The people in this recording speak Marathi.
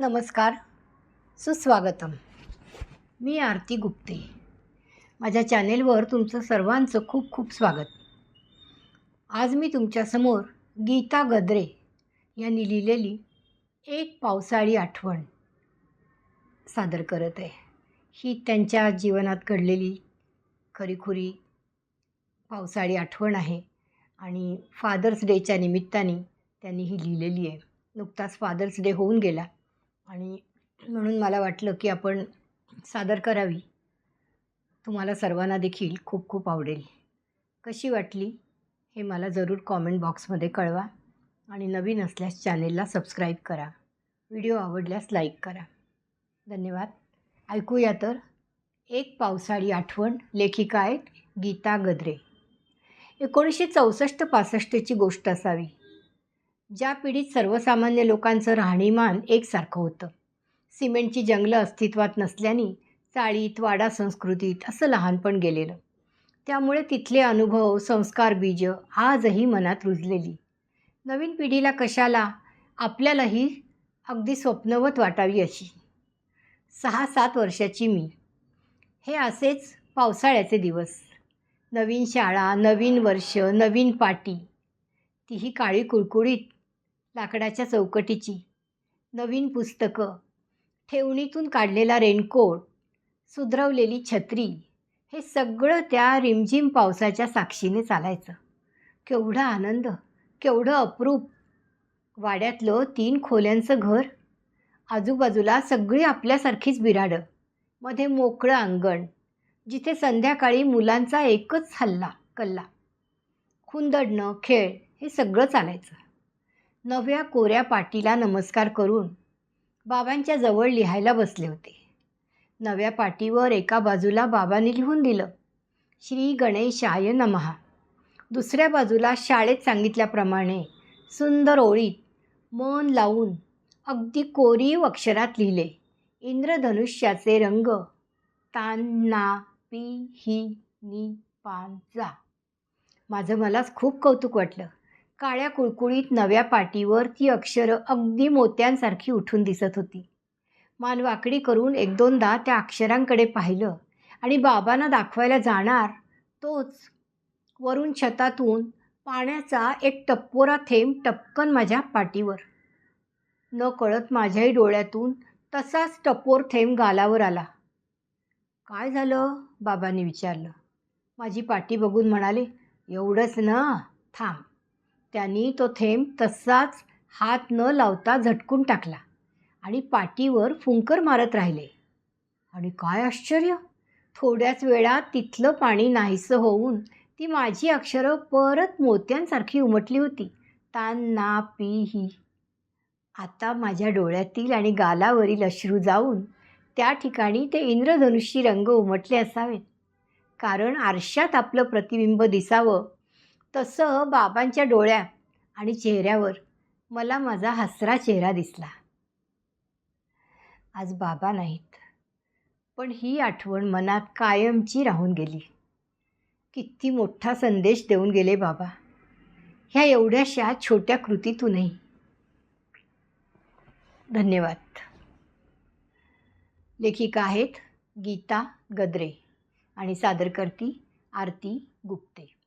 नमस्कार. सुस्वागतम. मी आरती गुप्ते. माझ्या चॅनेलवर तुमचं सर्वांचं खूप खूप स्वागत. आज मी तुमच्यासमोर गीता गद्रे यांनी लिहिलेली एक पावसाळी आठवण सादर करत आहे. ही त्यांच्या जीवनात घडलेली खरीखुरी पावसाळी आठवण आहे आणि फादर्स डेच्या निमित्ताने त्यांनी ही लिहिलेली आहे. नुकताच फादर्स डे होऊन गेला. आणि म्हणून मला वाटलं की आपण सादर करावी. तुम्हाला सर्वांना देखील खूप खूप आवडेल. कशी वाटली हे मला जरूर कॉमेंट बॉक्समध्ये कळवा आणि नवीन असल्यास चॅनेलला सबस्क्राईब करा. व्हिडिओ आवडल्यास लाईक करा. धन्यवाद. ऐकूया तर एक पावसाळी आठवण लेखिका आहेत गीता गद्रे. एकोणीसशे चौसष्ट पासष्टची गोष्ट असावी. ज्या पिढीत सर्वसामान्य लोकांचं राहणीमान एकसारखं होतं. सिमेंटची जंगलं अस्तित्वात नसल्याने चाळीत वाडा संस्कृतीत असं लहानपण गेलेलं. त्यामुळे तिथले अनुभव संस्कार बीज आजही मनात रुजलेली. नवीन पिढीला कशाला? आपल्यालाही अगदी स्वप्नवत वाटावी अशी. सहा सात वर्षाची मी. हे असेच पावसाळ्याचे दिवस. नवीन शाळा नवीन वर्ष नवीन पाटी. तीही काळी कुळकुळीत लाकडाच्या चौकटीची. नवीन पुस्तकं. ठेवणीतून काढलेला रेनकोट. सुधरवलेली छत्री. हे सगळं त्या रिमझिम पावसाच्या साक्षीने चालायचं. केवढा आनंद. केवढं अप्रूप. वाड्यातलं तीन खोल्यांचं घर. आजूबाजूला सगळी आपल्यासारखीच बिराडं. मध्ये मोकळं अंगण. जिथे संध्याकाळी मुलांचा एकच हल्ला कल्ला. खुंदडणं खेळ हे सगळं चालायचं. नव्या कोऱ्या पाटीला नमस्कार करून बाबांच्या जवळ लिहायला बसले होते. नव्या पाटीवर एका बाजूला बाबांनी लिहून दिलं श्री गणेशाय नमहा दुसऱ्या बाजूला शाळेत सांगितल्याप्रमाणे सुंदर ओळीत मन लावून अगदी कोरीव अक्षरात लिहिले इंद्रधनुष्याचे रंग तान ना पी ही नी पान जा. माझं मलाच खूप कौतुक वाटलं. काळ्या कुळकुळीत नव्या पाटीवर ती अक्षरं अगदी मोत्यांसारखी उठून दिसत होती. मान वाकडी करून एक दोनदा त्या अक्षरांकडे पाहिलं आणि बाबांना दाखवायला जाणार तोच वरून छतातून पाण्याचा एक टप्पोरा थेंब टपकन माझ्या पाठीवर न कळत माझ्याही डोळ्यातून तसाच टपोर थेंब गालावर आला. काय झालं? बाबांनी विचारलं. माझी पाठी बघून म्हणाले एवढंच ना थांब त्यांनी तो थेंब तसाच हात न लावता झटकून टाकला आणि पाठीवर फुंकर मारत राहिले. आणि काय आश्चर्य! थोड्याच वेळात तिथलं पाणी नाहीसं होऊन ती माझी अक्षरं परत मोत्यांसारखी उमटली होती. तान ना पी ही. आता माझ्या डोळ्यातील आणि गालावरील अश्रू जाऊन त्या ठिकाणी ते इंद्रधनुष्य रंग उमटले असावेत. कारण आरशात आपलं प्रतिबिंब दिसावं तसं बाबांच्या डोळ्या आणि चेहऱ्यावर मला माझा हसरा चेहरा दिसला. आज बाबा नाहीत पण ही आठवण मनात कायमची राहून गेली. किती मोठा संदेश देऊन गेले बाबा. ह्या एवढ्याशा छोट्या कृतीतूनही. धन्यवाद. लेखिका आहेत गीता गद्रे आणि सादर करती आरती गुप्ते.